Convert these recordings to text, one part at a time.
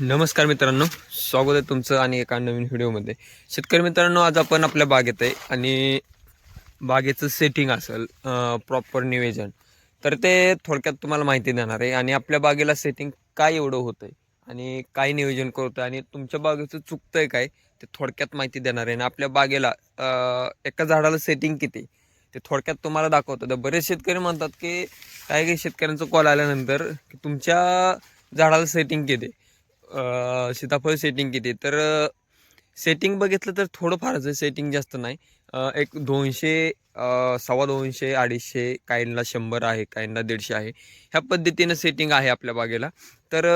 नमस्कार मित्रांनो स्वागत आहे तुमचं आणि एका नवीन व्हिडिओमध्ये. शेतकरी मित्रांनो आज आपण आपल्या बागेत आहे आणि बागेचं सेटिंग असेल प्रॉपर नियोजन. तर ते थोडक्यात तुम्हाला माहिती देणार आहे आणि आपल्या बागेला सेटिंग काय एवढं होतं आहे आणि काय नियोजन करतं आणि तुमच्या बागेचं चुकतं आहे काय ते थोडक्यात माहिती देणार आहे. आणि आपल्या बागेला एका झाडाला सेटिंग किती ते थोडक्यात तुम्हाला दाखवतं. तर बरेच शेतकरी म्हणतात की काही काही शेतकऱ्यांचं कॉल आल्यानंतर की तुमच्या झाडाला सेटिंग किती सीताफळ सेटिंग किती? तर सेटिंग बघितलं तर थोडंफारच आहे सेटिंग जास्त नाही. एक दोनशे सव्वा दोनशे अडीचशे काहींना शंभर आहे काहींना दीडशे आहे. ह्या पद्धतीनं सेटिंग आहे आपल्या बागेला. तर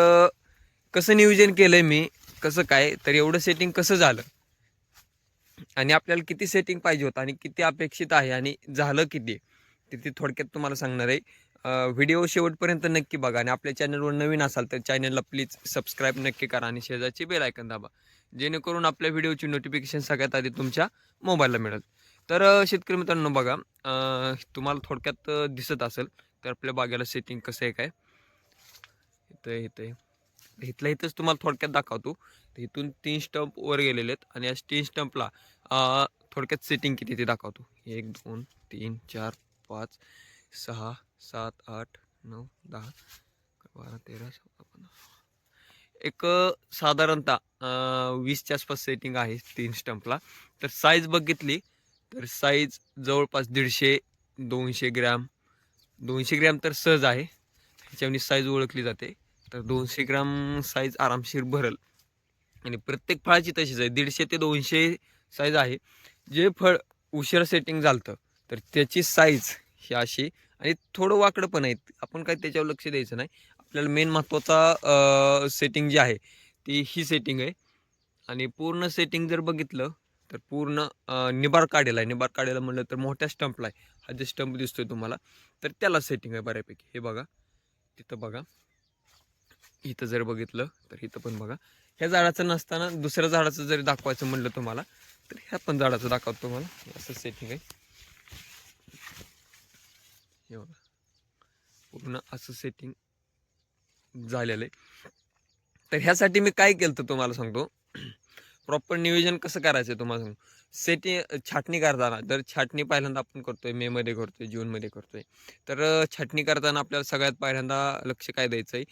कसं नियोजन केलं आहे मी कसं काय तर एवढं सेटिंग कसं झालं? आणि आपल्याला किती सेटिंग पाहिजे होतं आणि किती अपेक्षित आहे आणि झालं किती? तिथे थोडक्यात तुम्हाला सांगणार आहे. व्हिडिओ शेवटपर्यंत नक्की बघा आणि आपल्या चॅनलवर नवीन असाल तर चॅनलला प्लीज सबस्क्राईब नक्की करा आणि शेजारची बेल ऐकन दाबा. जेणेकरून आपल्या व्हिडिओची नोटिफिकेशन सगळ्यात आधी तुमच्या मोबाईलला मिळेल. तर शेतकरी मित्रांनो बघा तुम्हाला थोडक्यात दिसत असेल तर आपल्या बागेला सेटिंग कसं आहे काय? इथं इथं आहे. इथलं इथंच तुम्हाला थोडक्यात दाखवतो. तर इथून तीन स्टंप वर गेलेले आहेत आणि या तीन स्टंपला थोडक्यात सेटिंग किती ते दाखवतो. एक दोन तीन चार पाच सहा सात आठ नऊ दहा बारा तेरा चौदा पंधरा एक साधारणतः वीसच्या आसपास सेटिंग आहे तीन स्टंपला तर साईज बघितली तर साईज जवळपास दीडशे दोनशे ग्रॅम. दोनशे ग्रॅम तर सहज आहे. ह्याच्यावरती साईज ओळखली जाते. तर दोनशे ग्रॅम साईज आरामशीर भरल. आणि प्रत्येक फळाची तशीच आहे. दीडशे ते दोनशे साईज आहे. जे फळ उशीर सेटिंग झालं तर त्याची साईज ही अशी आणि थोडं वाकडं पण आहेत. आपण काय त्याच्यावर लक्ष द्यायचं नाही. आपल्याला मेन महत्त्वाचा सेटिंग जी आहे ती ही सेटिंग आहे. आणि पूर्ण सेटिंग जर बघितलं तर पूर्ण निबार काढेला आहे. निबार काढेला म्हणलं तर मोठ्या स्टंपला आहे. हा जे स्टंप दिसतोय तुम्हाला तर त्याला सेटिंग आहे बऱ्यापैकी. हे बघा. तिथं बघा. इथं जर बघितलं तर इथं पण बघा. ह्या झाडाचं नसताना दुसऱ्या झाडाचं जरी दाखवायचं म्हणलं तुम्हाला तर ह्या पण झाडाचं दाखवतो तुम्हाला. असं सेटिंग आहे. हे बघा पूर्ण असं सेटिंग झालेलं आहे. तर ह्यासाठी मी काय केलं तर तुम्हाला सांगतो. प्रॉपर नियोजन कसं करायचं आहे तुम्हाला सांगतो. सेटिंग छाटणी करताना तर छाटणी पहिल्यांदा आपण करतोय मेमध्ये करतोय जूनमध्ये करतोय तर छाटणी करताना आपल्याला सगळ्यात पहिल्यांदा लक्ष काय द्यायचं आहे?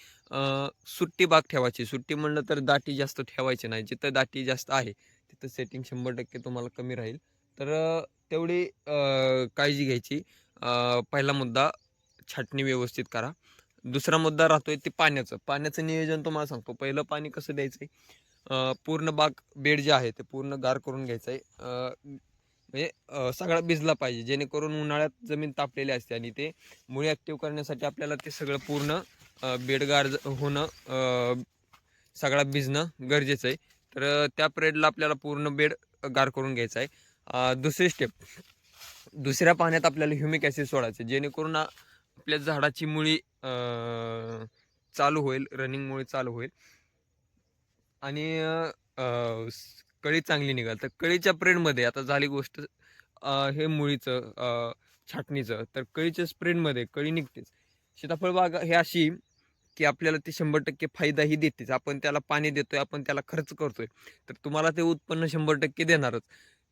सुट्टी बाग ठेवायची. सुट्टी म्हणलं तर दाटी जास्त ठेवायची नाही. जिथं दाटी जास्त आहे तिथं सेटिंग शंभर टक्के तुम्हाला कमी राहील. तर तेवढी काळजी घ्यायची. पहिला मुद्दा छाटणी व्यवस्थित करा. दुसरा मुद्दा राहतोय ते पाण्याचं. पाण्याचं नियोजन तुम्हाला सांगतो. पहिलं पाणी कसं द्यायचं आहे पूर्ण बाग बेड जे आहे ते पूर्ण गार करून घ्यायचं आहे म्हणजे सगळा भिजला पाहिजे. जेणेकरून उन्हाळ्यात जमीन तापलेली असते आणि ते मुळे ॲक्टिव्ह करण्यासाठी आपल्याला ते सगळं पूर्ण बेडगार होणं सगळा भिजणं गरजेचं आहे. तर त्या पिरियडला आपल्याला पूर्ण बेड गार करून घ्यायचा आहे. दुसरी स्टेप दुसऱ्या पाण्यात आपल्याला ह्युमिक ॲसिड सोडायचं. जेणेकरून आपल्या झाडाची मुळी चालू होईल रनिंगमुळे चालू होईल. आणि कळी चांगली निघाल. तर कळीच्या प्रेडमध्ये आता झाली गोष्ट हे मुळीचं छाटणीचं. तर कळीच्या स्प्रेडमध्ये कळी निघतेच. सीताफळ बाग हे अशी की आपल्याला ते शंभर टक्के फायदाही देतेच. आपण त्याला पाणी देतोय आपण त्याला खर्च करतोय. तर तुम्हाला ते उत्पन्न शंभर टक्के देणारच.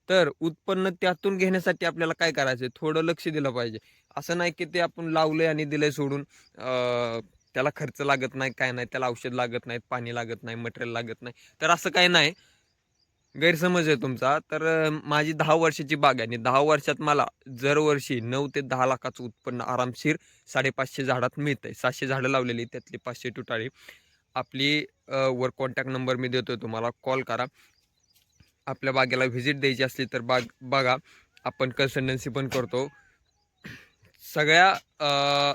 तर उत्पन्न त्यातून घेण्यासाठी आपल्याला काय करायचं थोडं लक्ष दिलं पाहिजे. असं नाही की ते आपण लावलंय आणि दिलंय सोडून त्याला खर्च लागत नाही काय नाही त्याला औषध लागत नाही पाणी लागत नाही मटेरियल लागत नाही. तर असं काही नाही. गैरसमज आहे तुमचा. तर माझी दहा वर्षाची बाग आहे आणि दहा वर्षात मला दरवर्षी नऊ ते दहा लाखाचं उत्पन्न आरामशीर साडेपाचशे झाडात मिळतं आहे सातशे झाडं लावलेली त्यातली पाचशे तुटाळी आपली वर कॉन्टॅक्ट नंबर मी देतो तुम्हाला. कॉल करा. आपल्या बागेला व्हिजिट द्यायची असली तर बाग बघा. आपण कन्सल्टन्सी पण करतो. सगळ्या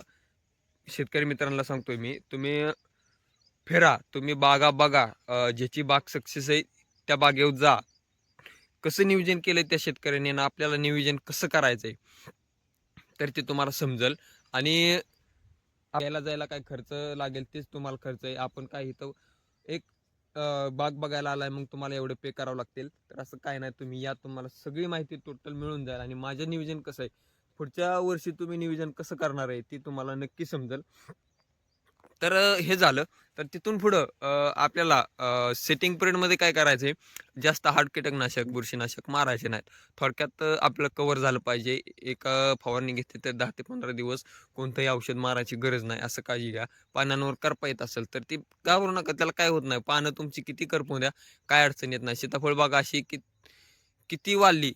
शेतकरी मित्रांना सांगतोय मी तुम्ही फिरा तुम्ही बागा बघा ज्याची बाग सक्सेस आहे त्या बागेवर जा. कसं नियोजन केलं त्या शेतकऱ्याने आणि आपल्याला नियोजन कसं करायचं आहे तर ते तुम्हाला समजेल. आणि यायला जायला काय खर्च लागेल तेच तुम्हाला खर्च आहे. आपण काय इथं एक बाग बघायला आलाय मग तुम्हाला एवढे पे करावं लागतील. तर असं काय नाही तुम्ही या तुम्हाला सगळी माहिती टोटल मिळून जाईल. आणि माझं नियोजन कसं आहे पुढच्या वर्षी तुम्ही नियोजन कसं करणार आहे ती तुम्हाला नक्की समजेल. तर हे झालं. तर तिथून पुढं आपल्याला सेटिंग पिरियडमध्ये काय करायचं आहे जास्त हार्ड कीटकनाशक बुरशीनाशक मारायचे नाहीत. थोडक्यात आपलं कवर झालं पाहिजे. एक फवारणी घेतली तर दहा ते पंधरा दिवस कोणतंही औषध मारायची गरज नाही असं काळजी घ्या. पानांवर करपा येत असेल तर ती घाबरू नका त्याला काय होत नाही. पानं तुमची किती करपू द्या काय अडचण येत नाही. सीताफळबाग अशी कि किती वाढली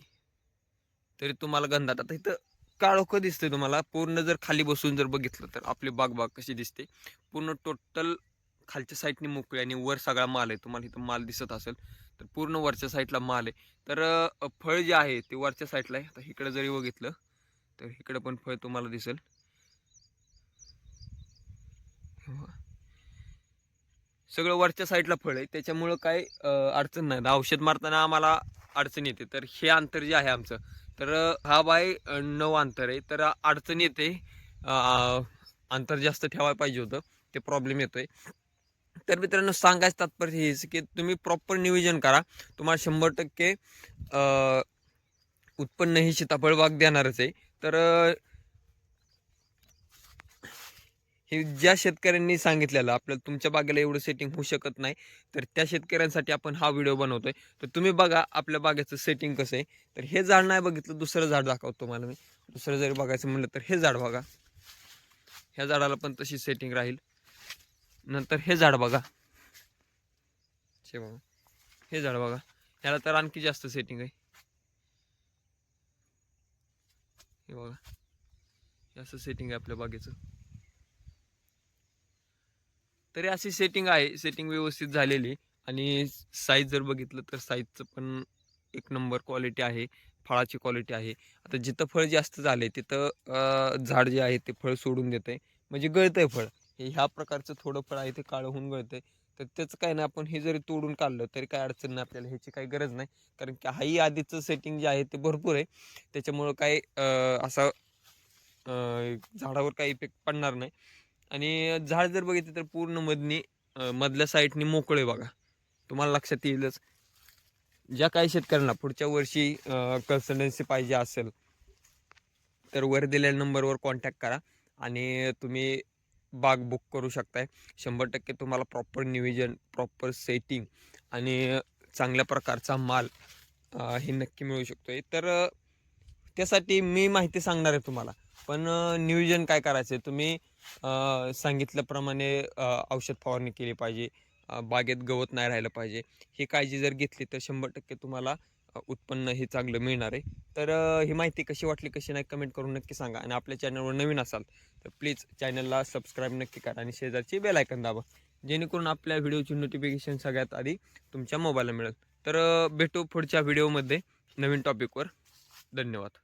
तरी तुम्हाला गंधात. आता इथं काळोखं दिसते तुम्हाला. पूर्ण जर खाली बसून जर बघितलं तर आपली बाग बाग कशी दिसते. पूर्ण टोटल खालच्या साईडने मोकळी आणि वर सगळा माल आहे. तुम्हाला इथं माल दिसत असेल तर पूर्ण वरच्या साईडला माल आहे. तर फळ जे आहे ते वरच्या साईडला आहे. आता इकडं जरी बघितलं तर इकडं पण फळ तुम्हाला दिसेल. सगळं वरच्या साईडला फळ आहे. त्याच्यामुळं काय अडचण नाही. औषध मारताना आम्हाला अडचण येते. तर हे अंतर जे आहे आमचं तर हा बाय नऊ अंतर आहे. तर अडचण येते अंतर जास्त ठेवायला पाहिजे होतं. ते प्रॉब्लेम येतोय. तर मित्रांनो सांगायचं तात्पर्य हेच की तुम्ही प्रॉपर नियोजन करा. तुम्हाला शंभर टक्के उत्पन्न ही सीताफळबाग देणारच आहे. तर हे ज्या शेतकऱ्यांनी सांगितलेलं आपल्याला तुमच्या बागेला एवढं सेटिंग होऊ शकत नाही तर त्या शेतकऱ्यांसाठी आपण हा व्हिडिओ बनवतोय. तर तुम्ही बघा आपल्या बागेचं सेटिंग कसं आहे. तर हे झाड नाही बघितलं दुसरं झाड दाखवतो तुम्हाला मी. दुसरं जरी बघायचं म्हणलं तर हे झाड बघा. ह्या झाडाला पण तशी सेटिंग राहील. नंतर हे झाड बघा. हे बघा. हे झाड बघा. ह्याला तर आणखी जास्त सेटिंग आहे. हे बघा. हे असं सेटिंग आहे आपल्या बागेचं. तरी अशी सेटिंग आहे सेटिंग व्यवस्थित झालेली. आणि साईज जर बघितलं तर साईजचं पण एक नंबर क्वालिटी आहे फळाची क्वालिटी आहे. आता जिथं फळ जास्त झाले तिथं झाड जे आहे ते फळ सोडून देतंय. म्हणजे गळतंय फळ. हे ह्या प्रकारचं थोडं फळ आहे ते काळं होऊन गळतंय. तर त्याचं काय नाही आपण हे जरी तोडून काढलं तरी काय अडचण नाही आपल्याला. ह्याची काही गरज नाही. कारण की हाही आधीचं सेटिंग जे आहे ते भरपूर आहे. त्याच्यामुळं काय असा झाडावर काही इफेक्ट पडणार नाही. आणि झाड जर बघितलं तर पूर्ण मधनी मधल्या साईडनी मोकळे बघा. तुम्हाला लक्षात येईलच. ज्या काही शेतकऱ्यांना पुढच्या वर्षी कन्सल्टन्सी पाहिजे असेल तर वर दिलेल्या नंबरवर कॉन्टॅक्ट करा आणि तुम्ही बाग बुक करू शकताय. शंभर टक्के तुम्हाला प्रॉपर नियोजन प्रॉपर सेटिंग आणि चांगल्या प्रकारचा माल हे नक्की मिळू शकतो तर त्यासाठी मी माहिती सांगणार आहे तुम्हाला. पण नियोजन काय करायचं आहे तुम्ही सांगितल्याप्रमाणे औषध फवारणी केली पाहिजे. बागेत गवत नाही राहिलं पाहिजे. ही काळजी जर घेतली तर शंभर टक्के तुम्हाला उत्पन्न हे चांगलं मिळणार आहे. तर ही माहिती कशी वाटली कशी नाही कमेंट करून नक्की सांगा. आणि आपल्या चॅनलवर नवीन असाल तर प्लीज चॅनलला सबस्क्राईब नक्की करा आणि शेजारची बेल आयकन दाबा. जेणेकरून आपल्या व्हिडिओची नोटिफिकेशन सगळ्यात आधी तुमच्या मोबाईलला मिळेल. तर भेटू पुढच्या व्हिडिओमध्ये नवीन टॉपिकवर धन्यवाद.